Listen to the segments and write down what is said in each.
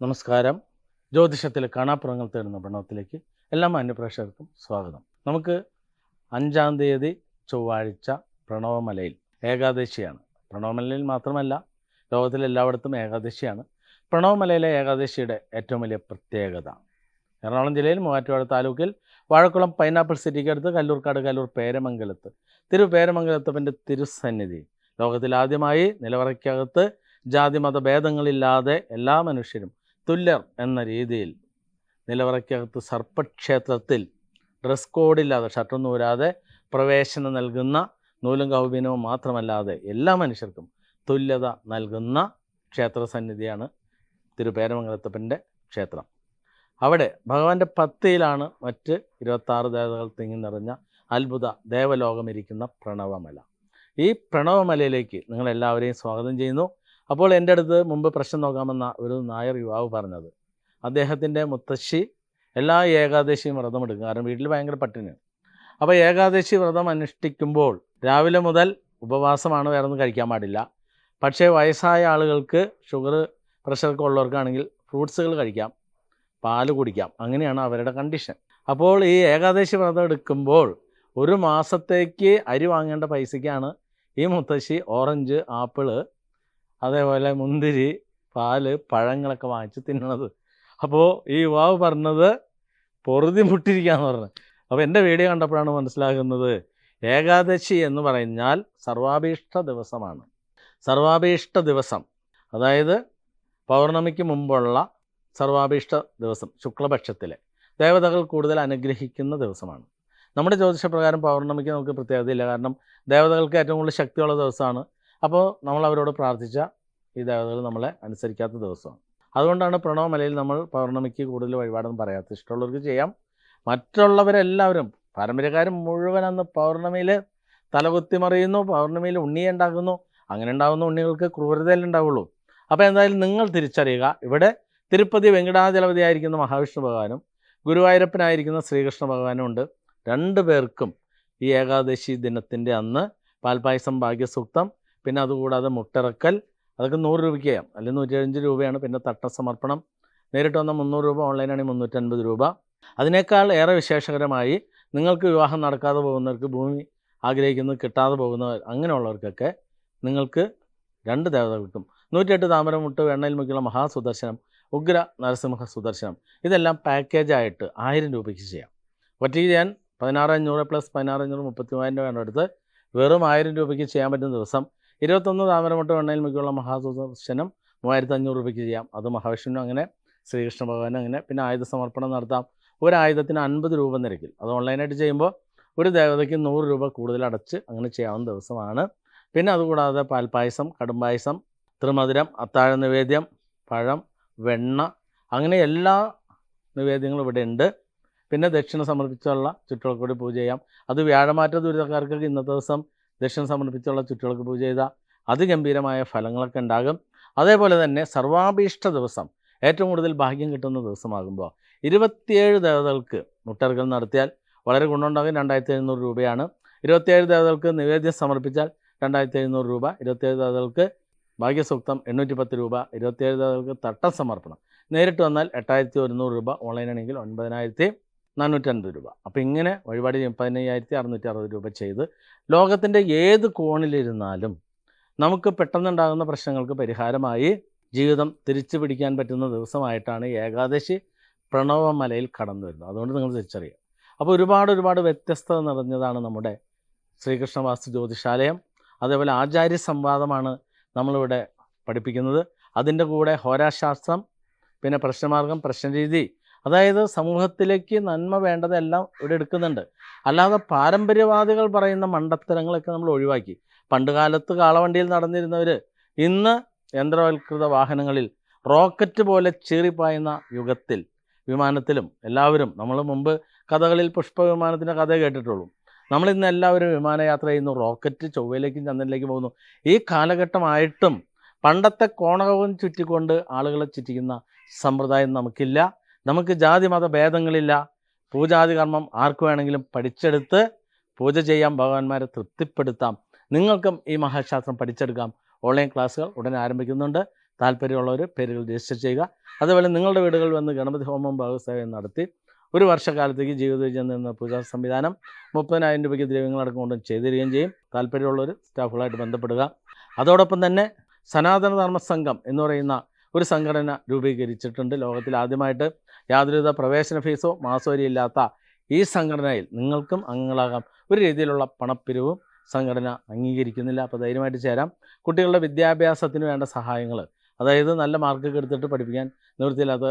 നമസ്കാരം. ജ്യോതിഷത്തിൽ കാണാപ്പുറങ്ങൾ തേടുന്ന പ്രണവത്തിലേക്ക് എല്ലാ മാന്യപ്രേക്ഷകർക്കും സ്വാഗതം. നമുക്ക് അഞ്ചാം തീയതി ചൊവ്വാഴ്ച പ്രണവമലയിൽ ഏകാദശിയാണ്. പ്രണവമലയിൽ മാത്രമല്ല ലോകത്തിലെല്ലായിടത്തും ഏകാദശിയാണ്. പ്രണവമലയിലെ ഏകാദശിയുടെ ഏറ്റവും വലിയ പ്രത്യേകത. എറണാകുളം ജില്ലയിൽ മൂവാറ്റുപുഴ താലൂക്കിൽ വാഴക്കുളം പൈനാപ്പിൾ സിറ്റിക്കടുത്ത് കല്ലൂർക്കാട് കല്ലൂർ പേരമംഗലത്ത് തിരു പേരമംഗലത്തപ്പന്റെ തിരുസന്നിധി. ലോകത്തിലാദ്യമായി നിലവറയ്ക്കകത്ത് ജാതിമത ഭേദങ്ങളില്ലാതെ എല്ലാ മനുഷ്യരും തുല്യർ എന്ന രീതിയിൽ നിലവറയ്ക്കകത്ത് സർപ്പക്ഷേത്രത്തിൽ ഡ്രസ് കോഡില്ലാതെ ഷർട്ടൊന്നും ഊരാതെ പ്രവേശനം നൽകുന്ന നൂലും കൗബീനവും മാത്രമല്ലാതെ എല്ലാ മനുഷ്യർക്കും തുല്യത നൽകുന്ന ക്ഷേത്ര സന്നിധിയാണ് തിരുപേരമംഗലത്തപ്പന്റെ ക്ഷേത്രം. അവിടെ ഭഗവാന്റെ പത്തിയിലാണ് മറ്റ് ഇരുപത്താറ് ദേവതകൾ തിങ്ങി നിറഞ്ഞ അത്ഭുത ദേവലോകമിരിക്കുന്ന പ്രണവമല. ഈ പ്രണവമലയിലേക്ക് നിങ്ങളെല്ലാവരെയും സ്വാഗതം ചെയ്യുന്നു. അപ്പോൾ എന്റെ അടുത്ത് മുമ്പ് പ്രശ്നം നോക്കാമെന്ന ഒരു നായർ യുവാവ് പറഞ്ഞത്. അദ്ദേഹത്തിന്റെ മുത്തശ്ശി എല്ലാ ഏകാദശിയും വ്രതമെടുക്കും കാരണം വീട്ടിൽ ഭയങ്കര പട്ടിണിയാണ് അപ്പോൾ ഏകാദശി വ്രതം അനുഷ്ഠിക്കുമ്പോൾ രാവിലെ മുതൽ ഉപവാസമാണ് വേറെ ഒന്നും കഴിക്കാൻ പാടില്ല. പക്ഷേ വയസ്സായ ആളുകൾക്ക് ഷുഗർ പ്രഷറൊക്കെ ഉള്ളവർക്കാണെങ്കിൽ ഫ്രൂട്ട്സുകൾ കഴിക്കാം. പാൽ കുടിക്കാം. അങ്ങനെയാണ് അവരുടെ കണ്ടീഷൻ അപ്പോൾ ഈ ഏകാദശി വ്രതം എടുക്കുമ്പോൾ ഒരു മാസത്തേക്ക് അരി വാങ്ങേണ്ട പൈസയ്ക്കാണ് ഈ മുത്തശ്ശി ഓറഞ്ച് ആപ്പിൾ അതേപോലെ മുന്തിരി പാൽ പഴങ്ങളൊക്കെ വാങ്ങിച്ച് തിന്നണത്. അപ്പോൾ ഈ യുവാവ് പറഞ്ഞത് പൊറുതി മുട്ടിരിക്കാന്ന് പറഞ്ഞു. അപ്പോൾ എന്റെ വീഡിയോ കണ്ടപ്പോഴാണ് മനസ്സിലാകുന്നത് ഏകാദശി എന്ന് പറഞ്ഞാൽ സർവാഭീഷ്ട ദിവസമാണ്. സർവാഭീഷ്ട ദിവസം. അതായത് പൗർണമിക്ക് മുമ്പുള്ള സർവാഭീഷ്ട ദിവസം ശുക്ലപക്ഷത്തിലെ. ദേവതകൾ കൂടുതൽ അനുഗ്രഹിക്കുന്ന ദിവസമാണ്. നമ്മുടെ ജ്യോതിഷപ്രകാരം പൗർണമിക്ക് നമുക്ക് പ്രത്യേകതയില്ല. കാരണം ദേവതകൾക്ക് ഏറ്റവും കൂടുതൽ ശക്തിയുള്ള ദിവസമാണ് അപ്പോൾ നമ്മൾ അവരോട് പ്രാർത്ഥിച്ച ഈ ദേവതകൾ നമ്മളെ അനുസരിക്കാത്ത ദിവസമാണ്. അതുകൊണ്ടാണ് പ്രണവമലയിൽ നമ്മൾ പൗർണമിക്ക് കൂടുതൽ വഴിപാടൊന്നും പറയാത്തത്. ഇഷ്ടമുള്ളവർക്ക് ചെയ്യാം. മറ്റുള്ളവരെല്ലാവരും പാരമ്പര്യക്കാരും മുഴുവൻ അന്ന് പൗർണമിയിൽ തലകുത്തി മറിയുന്നു പൗർണമിയിൽ ഉണ്ണിയെ ഉണ്ടാക്കുന്നു അങ്ങനെ ഉണ്ടാകുന്ന ഉണ്ണികൾക്ക് ക്രൂരതയല്ലേ ഉണ്ടാവുള്ളൂ അപ്പോൾ എന്തായാലും നിങ്ങൾ തിരിച്ചറിയുക. ഇവിടെ തിരുപ്പതി വെങ്കടാചലപതിയായിരിക്കുന്ന മഹാവിഷ്ണു ഭഗവാനും ഗുരുവായൂരപ്പനായിരിക്കുന്ന ശ്രീകൃഷ്ണ ഭഗവാനും ഉണ്ട്. രണ്ടു പേർക്കും ഈ ഏകാദശി ദിനത്തിന്റെ അന്ന് പാൽപായസം ഭാഗ്യസൂക്തം പിന്നെ അതുകൂടാതെ മുട്ടിറക്കൽ അതൊക്കെ നൂറ് രൂപയ്ക്ക് ചെയ്യാം. അല്ലെങ്കിൽ നൂറ്റഞ്ച് രൂപയാണ് പിന്നെ തട്ട സമർപ്പണം. നേരിട്ട് വന്ന മുന്നൂറ് രൂപ ഓൺലൈനാണെങ്കിൽ മുന്നൂറ്റൻപത് രൂപ. അതിനേക്കാൾ ഏറെ വിശേഷകരമായി നിങ്ങൾക്ക് വിവാഹം നടക്കാതെ പോകുന്നവർക്ക് ഭൂമി ആഗ്രഹിക്കുന്നത് കിട്ടാതെ പോകുന്നവർ അങ്ങനെയുള്ളവർക്കൊക്കെ നിങ്ങൾക്ക് രണ്ട് ദേവത കിട്ടും. നൂറ്റിയെട്ട് താമരമുട്ട് വെണ്ണയിൽ മുക്കിയുള്ള മഹാസുദർശനം ഉഗ്ര നരസിംഹ സുദർശനം. ഇതെല്ലാം പാക്കേജായിട്ട് ആയിരം രൂപയ്ക്ക് ചെയ്യാം. ഒറ്റയ്ക്ക് ചെയ്യാൻ പതിനാറ് അഞ്ഞൂറ് പ്ലസ് പതിനാറ് അഞ്ഞൂറ് മുപ്പത്തി മൂവായിരം രൂപയാണ് എടുത്ത് വെറും ആയിരം രൂപയ്ക്ക് ചെയ്യാൻ പറ്റുന്ന ദിവസം ഇരുപത്തൊന്ന് താമരമുട്ട് വെണ്ണയിൽ മുക്കിയുള്ള മഹാദർശനം മൂവായിരത്തി അഞ്ഞൂറ് രൂപയ്ക്ക് ചെയ്യാം. അത് മഹാവിഷ്ണു അങ്ങനെ ശ്രീകൃഷ്ണ ഭഗവാനും അങ്ങനെ പിന്നെ ആയുധ സമർപ്പണം നടത്താം. ഒരു ആയുധത്തിന് അൻപത് രൂപ നിരക്കിൽ. അത് ഓൺലൈനായിട്ട് ചെയ്യുമ്പോൾ ഒരു ദേവതയ്ക്ക് നൂറ് രൂപ കൂടുതൽ അടച്ച് അങ്ങനെ ചെയ്യാവുന്ന ദിവസമാണ്. പിന്നെ അതുകൂടാതെ പാൽപ്പായസം കടുംപായസം ത്രിമധുരം അത്താഴ നിവേദ്യം പഴം വെണ്ണ അങ്ങനെ എല്ലാ നിവേദ്യങ്ങളും ഇവിടെ ഉണ്ട്. പിന്നെ ദക്ഷിണ സമർപ്പിച്ചുള്ള ചുറ്റുവിളക്കൂടി പൂജ ചെയ്യാം. അത് വ്യാഴമാറ്റ ദുരിതക്കാർക്ക് ഇന്നത്തെ ദിവസം ദക്ഷിണ സമർപ്പിച്ചുള്ള ചുറ്റുവിളക്ക് പൂജ ചെയ്താൽ അതിഗംഭീരമായ ഫലങ്ങളൊക്കെ ഉണ്ടാകും. അതേപോലെ തന്നെ സർവാഭീഷ്ട ദിവസം ഏറ്റവും കൂടുതൽ ഭാഗ്യം കിട്ടുന്ന ദിവസമാകുമ്പോൾ ഇരുപത്തിയേഴ് ദേവതകൾക്ക് മുട്ടർകൾ നടത്തിയാൽ വളരെ ഗുണമുണ്ടാകും രണ്ടായിരത്തി എഴുന്നൂറ് രൂപയാണ്. ഇരുപത്തിയേഴ് ദേവതകൾക്ക് നിവേദ്യം സമർപ്പിച്ചാൽ രണ്ടായിരത്തി എഴുന്നൂറ് രൂപ. ഇരുപത്തിയേഴ് ദേവതകൾക്ക് ഭാഗ്യസൂക്തം എണ്ണൂറ്റി പത്ത് രൂപ. ഇരുപത്തിയേഴ് ദേവതകൾക്ക് തട്ടം സമർപ്പണം. നേരിട്ട് വന്നാൽ എട്ടായിരത്തി ഒരുന്നൂറ് രൂപ ഓൺലൈനാണെങ്കിൽ ഒൻപതിനായിരത്തി നാനൂറ്റൻപത് രൂപ. അപ്പോൾ ഇങ്ങനെ വഴിപാട് പതിനയ്യായിരത്തി അറുന്നൂറ്റി അറുപത് രൂപ ചെയ്ത് ലോകത്തിന്റെ ഏത് കോണിലിരുന്നാലും നമുക്ക് പെട്ടെന്നുണ്ടാകുന്ന പ്രശ്നങ്ങൾക്ക് പരിഹാരമായി ജീവിതം തിരിച്ചു പിടിക്കാൻ പറ്റുന്ന ദിവസമായിട്ടാണ് ഏകാദശി പ്രണവമലയിൽ കടന്നു വരുന്നത്. അതുകൊണ്ട് നിങ്ങൾ തിരിച്ചറിയുക. അപ്പോൾ ഒരുപാട് ഒരുപാട് വ്യത്യസ്തത നിറഞ്ഞതാണ് നമ്മുടെ ശ്രീകൃഷ്ണ വാസ്തു ജ്യോതിഷാലയം അതേപോലെ ആചാര്യ സംവാദമാണ് നമ്മളിവിടെ പഠിപ്പിക്കുന്നത്. അതിന്റെ കൂടെ ഹോരാശാസ്ത്രം പിന്നെ പ്രശ്നമാർഗം പ്രശ്നരീതി അതായത് സമൂഹത്തിലേക്ക് നന്മ വേണ്ടതെല്ലാം ഇവിടെ എടുക്കുന്നുണ്ട്. അല്ലാതെ പാരമ്പര്യവാദികൾ പറയുന്ന മണ്ടത്തരങ്ങളൊക്കെ നമ്മൾ ഒഴിവാക്കി. പണ്ട് കാലത്ത് കാളവണ്ടിയിൽ നടന്നിരുന്നവർ ഇന്ന് യന്ത്രവൽകൃത വാഹനങ്ങളിൽ റോക്കറ്റ് പോലെ ചീറിപ്പായുന്ന യുഗത്തിൽ വിമാനത്തിലും എല്ലാവരും നമ്മൾ മുമ്പ് കഥകളിൽ പുഷ്പ വിമാനത്തിന്റെ കഥ കേട്ടിട്ടുള്ളൂ. നമ്മൾ ഇന്ന് എല്ലാവരും വിമാനയാത്ര ചെയ്യുന്നു റോക്കറ്റ് ചൊവ്വയിലേക്കും ചന്ദ്രനിലേക്കും പോകുന്നു. ഈ കാലഘട്ടമായിട്ടും പണ്ടത്തെ കോണകവും ചുറ്റിക്കൊണ്ട് ആളുകളെ ചുറ്റിക്കുന്ന സമ്പ്രദായം നമുക്കില്ല. നമുക്ക് ജാതി മത ഭേദങ്ങളില്ല. പൂജാതി കർമ്മം ആർക്ക് വേണമെങ്കിലും പഠിച്ചെടുത്ത് പൂജ ചെയ്യാൻ ഭഗവാന്മാരെ തൃപ്തിപ്പെടുത്താം. നിങ്ങൾക്കും ഈ മഹാശാസ്ത്രം പഠിച്ചെടുക്കാം. ഓൺലൈൻ ക്ലാസ്സുകൾ ഉടൻ ആരംഭിക്കുന്നുണ്ട്. താല്പര്യമുള്ളവർ പേരുകൾ രജിസ്റ്റർ ചെയ്യുക. അതുപോലെ നിങ്ങളുടെ വീടുകളിൽ വന്ന് ഗണപതി ഹോമം ഭാഗസേവം നടത്തി ഒരു വർഷക്കാലത്തേക്ക് ജീവിത വിജയം എന്ന പൂജാ സംവിധാനം മുപ്പതിനായിരം രൂപയ്ക്ക് ദ്രവ്യങ്ങളടക്കം കൊണ്ടും ചെയ്തിരിക്കുകയും ചെയ്യും. താല്പര്യമുള്ളവർ സ്റ്റാഫുകളായിട്ട് ബന്ധപ്പെടുക. അതോടൊപ്പം തന്നെ സനാതനധർമ്മ സംഘം എന്ന് പറയുന്ന ഒരു സംഘടന രൂപീകരിച്ചിട്ടുണ്ട്. ലോകത്തിൽ ആദ്യമായിട്ട് യാതൊരുവിധ പ്രവേശന ഫീസോ മാസവരി ഇല്ലാത്ത ഈ സംഘടനയിൽ നിങ്ങൾക്കും അംഗങ്ങളാകാം. ഒരു രീതിയിലുള്ള പണപ്പിരിവും സംഘടന അംഗീകരിക്കുന്നില്ല. അപ്പോൾ ധൈര്യമായിട്ട് ചേരാം. കുട്ടികളുടെ വിദ്യാഭ്യാസത്തിന് വേണ്ട സഹായങ്ങൾ അതായത് നല്ല മാർക്കൊക്കെ എടുത്തിട്ട് പഠിപ്പിക്കാൻ നിവൃത്തിയില്ലാത്ത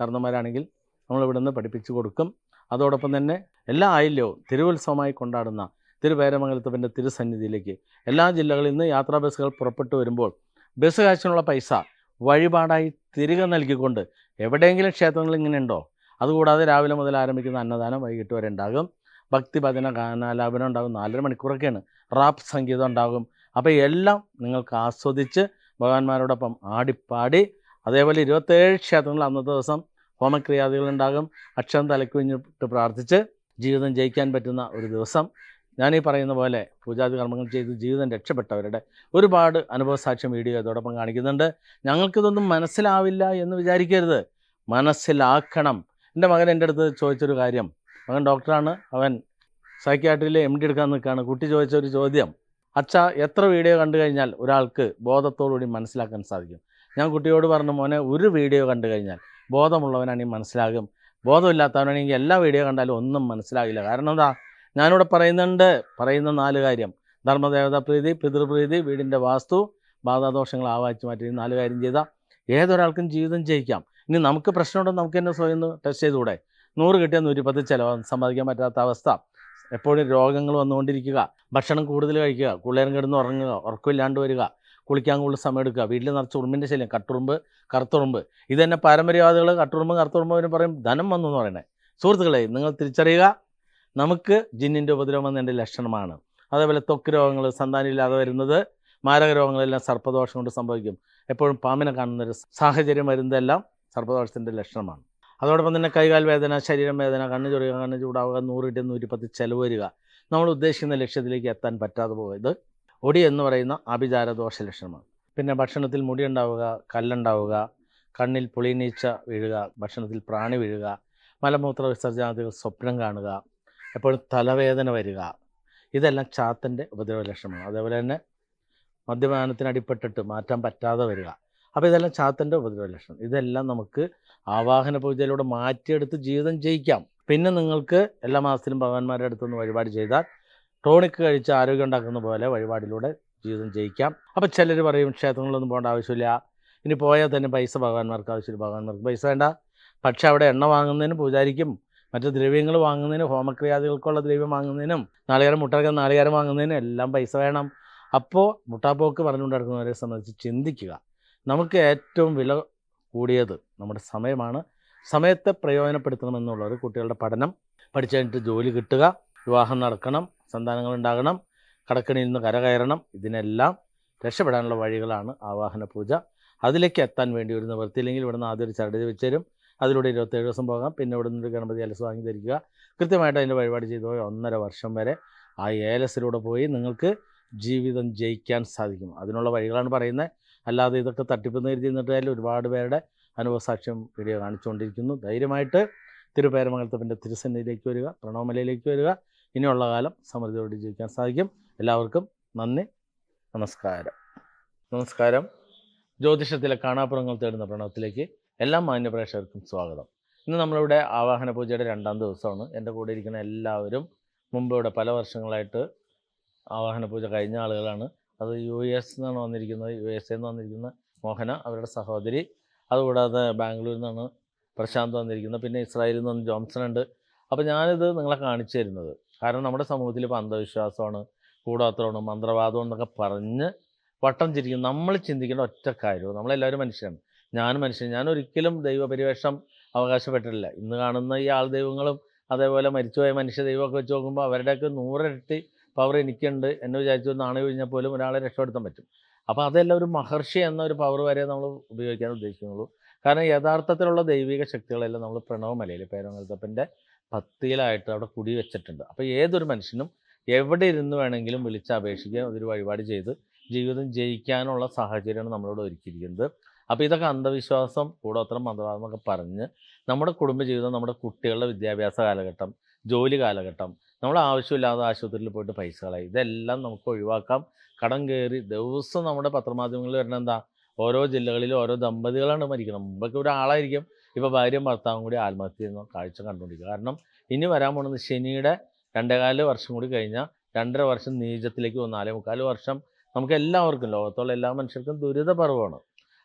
കാരണന്മാരാണെങ്കിൽ നമ്മളിവിടെ നിന്ന് പഠിപ്പിച്ചു കൊടുക്കും. അതോടൊപ്പം തന്നെ എല്ലാ ആയില്യവും തിരുവുത്സവമായി കൊണ്ടാടുന്ന തിരുവേരമംഗലത്തപ്പന്റെ തിരുസന്നിധിയിലേക്ക് എല്ലാ ജില്ലകളിൽ നിന്ന് യാത്രാ ബസ്സുകൾ പുറപ്പെട്ടു വരുമ്പോൾ ബസ് കാശിനുള്ള പൈസ വഴിപാടായി തിരികെ നൽകിക്കൊണ്ട് എവിടെയെങ്കിലും ക്ഷേത്രങ്ങൾ ഇങ്ങനെ ഉണ്ടോ അതുകൂടാതെ രാവിലെ മുതൽ ആരംഭിക്കുന്ന അന്നദാനം വൈകിട്ട് വരെ ഉണ്ടാകും. ഭക്തി ഭജന ഗാനാലാപനം ഉണ്ടാകും. നാലര മണിക്കൂറൊക്കെയാണ് റാപ്പ് സംഗീതം ഉണ്ടാകും. അപ്പോൾ എല്ലാം നിങ്ങൾക്ക് ആസ്വദിച്ച് ഭഗവാന്മാരോടൊപ്പം ആടിപ്പാടി. അതേപോലെ ഇരുപത്തേഴ് ക്ഷേത്രങ്ങൾ അന്നത്തെ ദിവസം ഹോമക്രിയാദികളുണ്ടാകും. അക്ഷരം തലക്കുഞ്ഞിട്ട് പ്രാർത്ഥിച്ച് ജീവിതം ജയിക്കാൻ പറ്റുന്ന ഒരു ദിവസം. ഞാൻ ഈ പറയുന്ന പോലെ പൂജാതി കർമ്മങ്ങൾ ചെയ്ത് ജീവിതം രക്ഷപ്പെട്ടവരുടെ ഒരുപാട് അനുഭവസാക്ഷ്യം വീഡിയോ അതോടൊപ്പം കാണിക്കുന്നുണ്ട്. ഞങ്ങൾക്കിതൊന്നും മനസ്സിലാവില്ല എന്ന് വിചാരിക്കരുത്. മനസ്സിലാക്കണം. എന്റെ മകൻ എന്റെ അടുത്ത് ചോദിച്ചൊരു കാര്യം. മകൻ ഡോക്ടറാണ്. അവൻ സൈക്യാട്രിയിലെ എം ഡി എടുക്കാൻ നിൽക്കുകയാണ്. കുട്ടി ചോദിച്ച ഒരു ചോദ്യം. അച്ഛ എത്ര വീഡിയോ കണ്ടു കഴിഞ്ഞാൽ ഒരാൾക്ക് ബോധത്തോടുകൂടി മനസ്സിലാക്കാൻ സാധിക്കും? ഞാൻ കുട്ടിയോട് പറഞ്ഞു മോനെ ഒരു വീഡിയോ കണ്ടു കഴിഞ്ഞാൽ ബോധമുള്ളവനാണെങ്കിൽ മനസ്സിലാകും. ബോധമില്ലാത്തവനാണെങ്കിൽ എല്ലാ വീഡിയോ കണ്ടാലും ഒന്നും മനസ്സിലാകില്ല. കാരണം എന്താ? ഞാനിവിടെ പറയുന്നുണ്ട് പറയുന്ന നാല് കാര്യം. ധർമ്മദേവതാ പ്രീതി പിതൃപ്രീതി വീടിന്റെ വാസ്തു ബാധാദോഷങ്ങൾ ആവാച്ചു മാറ്റി നാല് കാര്യം ചെയ്താൽ ഏതൊരാൾക്കും ജീവിതം ജയിക്കാം. ഇനി നമുക്ക് പ്രശ്നമുണ്ടോ? നമുക്ക് തന്നെ സ്വയം ടെസ്റ്റ് ചെയ്തുകൂടെ? നൂറ് കിട്ടിയാൽ നൂറ്റിപ്പത്ത് ചിലവ് സമ്മതിക്കാൻ പറ്റാത്ത അവസ്ഥ. എപ്പോഴും രോഗങ്ങൾ വന്നുകൊണ്ടിരിക്കുക. ഭക്ഷണം കൂടുതൽ കഴിക്കുക. കുള്ളേരം കിടന്ന് ഉറങ്ങുക. ഉറക്കമില്ലാണ്ട് വരിക. കുളിക്കാൻ കൂടുതൽ സമയം എടുക്കുക. വീട്ടിൽ നിറച്ച് ഉറുമ്പിന്റെ ശല്യം. കട്ടുറുമ്പ് കറുത്തുറുമ്പ്. ഇത് തന്നെ പാരമ്പര്യവാദികൾ കട്ടുറുമ്പ് കറുത്തുറുമ്പ് അവർ പറയും ധനം വന്നു എന്ന് പറയണേ. സുഹൃത്തുക്കളെ നിങ്ങൾ തിരിച്ചറിയുക. നമുക്ക് ജിന്നിന്റെ ഉപദ്രവം എന്നതിന്റെ ലക്ഷണമാണ്. അതേപോലെ ത്വക്ക് രോഗങ്ങൾ സന്താനമില്ലാതെ വരുന്നത് മാരക രോഗങ്ങളെല്ലാം സർപ്പദോഷം കൊണ്ട് സംഭവിക്കും. എപ്പോഴും പാമ്പിനെ കാണുന്ന ഒരു സാഹചര്യം വരുന്നതെല്ലാം സർപ്പദോഷത്തിന്റെ ലക്ഷണമാണ്. അതോടൊപ്പം തന്നെ കൈകാൽ വേദന ശരീരം വേദന കണ്ണ് ചൊറിയുക കണ്ണ് ചൂടാവുക നൂറിട്ട് നൂറ്റിപ്പത്ത് ചെലവ് വരിക. നമ്മൾ ഉദ്ദേശിക്കുന്ന ലക്ഷ്യത്തിലേക്ക് എത്താൻ പറ്റാതെ പോയത് ഒടി എന്ന് പറയുന്ന അഭിചാരദോഷ ലക്ഷണമാണ്. പിന്നെ ഭക്ഷണത്തിൽ മുടി ഉണ്ടാവുക കല്ലുണ്ടാവുക കണ്ണിൽ പുളിനീച്ച വീഴുക ഭക്ഷണത്തിൽ പ്രാണി വീഴുക മലമൂത്ര വിസർജനാദികൾ സ്വപ്നം കാണുക എപ്പോഴും തലവേദന വരിക. ഇതെല്ലാം ചാത്തന്റെ ഉപദ്രവ ലക്ഷണമാണ് അതേപോലെ തന്നെ മദ്യപാനത്തിന് അടിപ്പെട്ടിട്ട് മാറ്റാൻ പറ്റാതെ വരിക. അപ്പോൾ ഇതെല്ലാം ചാത്തന്റെ ഉപദ്രവ ലക്ഷണം ഇതെല്ലാം നമുക്ക് ആവാഹന പൂജയിലൂടെ മാറ്റിയെടുത്ത് ജീവിതം ജയിക്കാം. പിന്നെ നിങ്ങൾക്ക് എല്ലാ മാസത്തിലും ഭഗവാന്മാരുടെ അടുത്തുനിന്ന് വഴിപാട് ചെയ്താൽ ടോണിക്ക് കഴിച്ച് ആരോഗ്യം ഉണ്ടാക്കുന്ന പോലെ വഴിപാടിലൂടെ ജീവിതം ജയിക്കാം. അപ്പോൾ ചിലർ പറയും ക്ഷേത്രങ്ങളിലൊന്നും പോകേണ്ട ആവശ്യമില്ല. ഇനി പോയാൽ തന്നെ പൈസ ഭഗവാന്മാർക്ക് ആവശ്യമില്ല. ഭഗവാന്മാർക്ക് പൈസ വേണ്ട. പക്ഷേ അവിടെ എണ്ണ വാങ്ങുന്നതിന് പൂജാരിക്കും. മറ്റു ദ്രവ്യങ്ങൾ വാങ്ങുന്നതിനും ഹോമക്രിയാദികൾക്കുള്ള ദ്രവ്യം വാങ്ങുന്നതിനും നാളികേരം മുട്ടക്കം നാളികേരം വാങ്ങുന്നതിനും എല്ലാം പൈസ വേണം. അപ്പോൾ മുട്ടാപ്പോക്ക് പറഞ്ഞുകൊണ്ട് നടക്കുന്നവരെ സംബന്ധിച്ച് ചിന്തിക്കുക. നമുക്ക് ഏറ്റവും വില കൂടിയത് നമ്മുടെ സമയമാണ്. സമയത്തെ പ്രയോജനപ്പെടുത്തണമെന്നുള്ളത് കുട്ടികളുടെ പഠനം. പഠിച്ചു കഴിഞ്ഞിട്ട് ജോലി കിട്ടുക വിവാഹം നടക്കണം സന്താനങ്ങൾ ഉണ്ടാകണം കടക്കണിയിൽ നിന്ന് കരകയറണം ഇതിനെല്ലാം രക്ഷപ്പെടാനുള്ള വഴികളാണ് ആവാഹന പൂജ. അതിലേക്ക് എത്താൻ വേണ്ടി ഒരു നിവൃത്തിയില്ലെങ്കിൽ ഇവിടുന്ന് ആദ്യം ഒരു ചരട് വെച്ചു തരും. അതിലൂടെ ഇരുപത്തേഴ് ദിവസം പോകാം. പിന്നെ ഇവിടെ നിന്നൊരു ഗണപതി ഏലസ് വാങ്ങി ധരിക്കുക. കൃത്യമായിട്ട് അതിന്റെ വഴിപാട് ചെയ്തു പോയി ഒന്നര വർഷം വരെ. ആ ഏലസിലൂടെ പോയി നിങ്ങൾക്ക് ജീവിതം ജയിക്കാൻ സാധിക്കും. അതിനുള്ള വഴികളാണ് പറയുന്നത്. അല്ലാതെ ഇതൊക്കെ തട്ടിപ്പെന്ന് കരുതി നിന്നിട്ടായാലും ഒരുപാട് പേരുടെ അനുഭവസാക്ഷ്യം വീഡിയോ കാണിച്ചുകൊണ്ടിരിക്കുന്നു. ധൈര്യമായിട്ട് തിരുപേരമംഗലത്തപ്പന്റെ തിരുസന്നിധിയിലേക്ക് വരിക പ്രണവമലയിലേക്ക് വരിക. ഇനിയുള്ള കാലം സമൃദ്ധിയോടെ ജീവിക്കാൻ സാധിക്കും. എല്ലാവർക്കും നന്ദി. നമസ്കാരം. നമസ്കാരം. ജ്യോതിഷത്തിലെ കാണാപ്പുറങ്ങൾ തേടുന്ന പ്രണവത്തിലേക്ക് എല്ലാ മാന്യപ്രേക്ഷകർക്കും സ്വാഗതം. ഇന്ന് നമ്മളിവിടെ ആവാഹന പൂജയുടെ രണ്ടാം ദിവസമാണ്. എന്റെ കൂടെ ഇരിക്കുന്ന എല്ലാവരും മുമ്പ് ഇവിടെ പല വർഷങ്ങളായിട്ട് ആവാഹന പൂജ കഴിഞ്ഞ ആളുകളാണ്. അത് യു എസ് നിന്നാണ് വന്നിരിക്കുന്നത്. യു എസ് എന്ന് വന്നിരിക്കുന്ന മോഹന അവരുടെ സഹോദരി. അതുകൂടാതെ ബാംഗ്ലൂരിൽ നിന്നാണ് പ്രശാന്ത് വന്നിരിക്കുന്നത്. പിന്നെ ഇസ്രായേലിൽ നിന്ന് ജോൺസൺ ഉണ്ട്. അപ്പോൾ ഞാനിത് നിങ്ങളെ കാണിച്ചു തരുന്നത്. കാരണം നമ്മുടെ സമൂഹത്തിൽ ഇപ്പോൾ അന്ധവിശ്വാസമാണ് കൂടാത്രമാണ് മന്ത്രവാദം എന്നൊക്കെ പറഞ്ഞ് വട്ടം ചിരിക്കും നമ്മൾ ചിന്തിക്കേണ്ട ഒറ്റ കാര്യവും നമ്മളെല്ലാവരും മനുഷ്യരാണ്. ഞാൻ മനുഷ്യൻ. ഞാൻ ഒരിക്കലും ദൈവപരിവേഷം അവകാശപ്പെട്ടിട്ടില്ല. ഇന്ന് കാണുന്ന ഈ ആൾ ദൈവങ്ങളും അതേപോലെ മരിച്ചുപോയ മനുഷ്യ ദൈവമൊക്കെ വെച്ച് നോക്കുമ്പോൾ അവരുടെയൊക്കെ നൂറിരട്ടി പവർ എനിക്കുണ്ട് എന്ന് വിചാരിച്ചു നാണു കഴിഞ്ഞാൽ പോലും ഒരാളെ രക്ഷപ്പെടുത്താൻ പറ്റും. അപ്പോൾ അതെല്ലാം ഒരു മഹർഷി എന്ന ഒരു പവർ വരെ നമ്മൾ ഉപയോഗിക്കാൻ ഉദ്ദേശിക്കുന്നുള്ളൂ. കാരണം യഥാർത്ഥത്തിലുള്ള ദൈവിക ശക്തികളെല്ലാം നമ്മൾ പ്രണവമലയിൽ പേരമംഗലത്തപ്പന്റെ പത്തിയിലായിട്ട് അവിടെ കുടി വെച്ചിട്ടുണ്ട്. അപ്പോൾ ഏതൊരു മനുഷ്യനും എവിടെ ഇരുന്ന് വേണമെങ്കിലും വിളിച്ചപേക്ഷിക്കുക അതൊരു വഴിപാട് ചെയ്ത് ജീവിതം ജയിക്കാനുള്ള സാഹചര്യമാണ് നമ്മളോട് ഒരുക്കിയിരിക്കുന്നത്. അപ്പോൾ ഇതൊക്കെ അന്ധവിശ്വാസം കൂടോത്രം മന്ത്രവാദം എന്നൊക്കെ പറഞ്ഞ് നമ്മുടെ കുടുംബജീവിതം നമ്മുടെ കുട്ടികളുടെ വിദ്യാഭ്യാസ കാലഘട്ടം ജോലി കാലഘട്ടം നമ്മൾ ആവശ്യമില്ലാതെ ആശുപത്രിയിൽ പോയിട്ട് പൈസ കളയും ഇതെല്ലാം നമുക്ക് ഒഴിവാക്കാം. കടം കയറി ദിവസം നമ്മുടെ പത്രമാധ്യമങ്ങളിൽ വരുന്ന എന്താ? ഓരോ ജില്ലകളിലും ഓരോ ദമ്പതികളാണ് മരിക്കുന്നത്. മുമ്പൊക്കെ ഒരാളായിരിക്കും. ഇപ്പോൾ ഭാര്യയും ഭർത്താവും കൂടി ആത്മഹത്യ ചെയ്യുന്ന കാഴ്ച കണ്ടുകൊണ്ടിരിക്കുക. കാരണം ഇനി വരാൻ പോകുന്നത് ശനിയുടെ രണ്ടേകാൽ വർഷം കൂടി കഴിഞ്ഞാൽ രണ്ടര വർഷം നീചത്തിലേക്ക് പോകുന്ന നാലേ വർഷം നമുക്ക് എല്ലാവർക്കും ലോകത്തുള്ള എല്ലാ മനുഷ്യർക്കും ദുരിത പർവമാണ്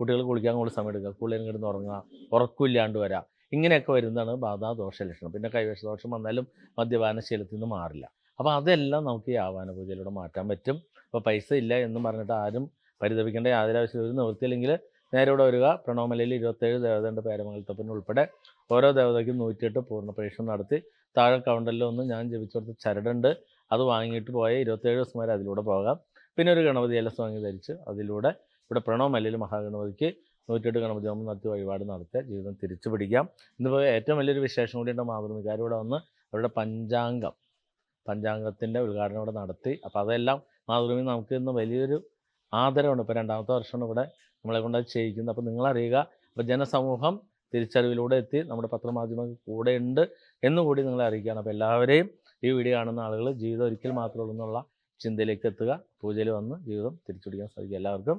കുട്ടികൾ കുളിക്കാൻ കൂടുതൽ സമയം എടുക്കുക കുളിയിൽ കിടന്ന് ഉറങ്ങുക. ഉറക്കമില്ലാണ്ട് വരാം. ഇങ്ങനെയൊക്കെ വരുന്നതാണ് ബാധാ ദോഷ ലക്ഷണം. പിന്നെ കൈവശ ദോഷം വന്നാലും മദ്യപാന ശീലത്തിൽ നിന്ന് മാറില്ല. അപ്പോൾ അതെല്ലാം നമുക്ക് ഈ ആവാന പൂജയിലൂടെ മാറ്റാൻ പറ്റും. അപ്പോൾ പൈസ ഇല്ല എന്ന് പറഞ്ഞിട്ട് ആരും പരിതപിക്കേണ്ട യാതൊരു ആവശ്യമില്ല ഒരു നിവൃത്തിയില്ലെങ്കിൽ നേരെ ഇവിടെ വരിക. പ്രണോമലയിൽ ഇരുപത്തേഴ് ദേവതയുടെ പേരമംഗലത്തപ്പിന് ഉൾപ്പെടെ ഓരോ ദേവതയ്ക്കും നൂറ്റിയെട്ട് പൂർണ പരീക്ഷണം നടത്തി. താഴെ കൗണ്ടറിൽ ഒന്ന് ഞാൻ ജപിച്ചെടുത്ത് ചരടുണ്ട്. അത് വാങ്ങിയിട്ട് പോയ ഇരുപത്തേഴ് ദിവസം വരെ അതിലൂടെ പോകാം. പിന്നെ ഒരു ഗണപതി വാങ്ങി ധരിച്ച് അതിലൂടെ ഇവിടെ പ്രണവമലയിൽ മഹാഗണപതിക്ക് നൂറ്റെട്ട് ഗണപതി ഹോമം നടത്തി വഴിപാട് നടത്തുക ജീവിതം തിരിച്ചു പിടിക്കാം. ഇന്നിപ്പോൾ ഏറ്റവും വലിയൊരു വിശേഷം കൂടി ഉണ്ട് മാതൃമിക്കാർ ഇവിടെ വന്ന് അവരുടെ പഞ്ചാംഗം പഞ്ചാംഗത്തിന്റെ ഉദ്ഘാടനം ഇവിടെ നടത്തി. അപ്പോൾ അതെല്ലാം മാതൃഭൂമി നമുക്ക് ഇന്ന് വലിയൊരു ആദരവുണ്ട് ഇപ്പോൾ രണ്ടാമത്തെ വർഷമാണ് ഇവിടെ നമ്മളെ കൊണ്ട് ചെയ്യിക്കുന്നത്. അപ്പോൾ നിങ്ങളറിയുക അപ്പോൾ ജനസമൂഹം തിരിച്ചറിവിലൂടെ എത്തി നമ്മുടെ പത്രമാധ്യമങ്ങൾ കൂടെ ഉണ്ട് എന്നുകൂടി നിങ്ങളെ അറിയിക്കുകയാണ്. അപ്പോൾ എല്ലാവരെയും ഈ വീഡിയോ കാണുന്ന ആളുകൾ ജീവിതം ഒരിക്കൽ മാത്രമേ ഉള്ളൂ എന്നുള്ള ചിന്തയിലേക്ക് എത്തുക. പൂജയിൽ വന്ന് ജീവിതം തിരിച്ചുപിടിക്കാൻ സാധിക്കും. എല്ലാവർക്കും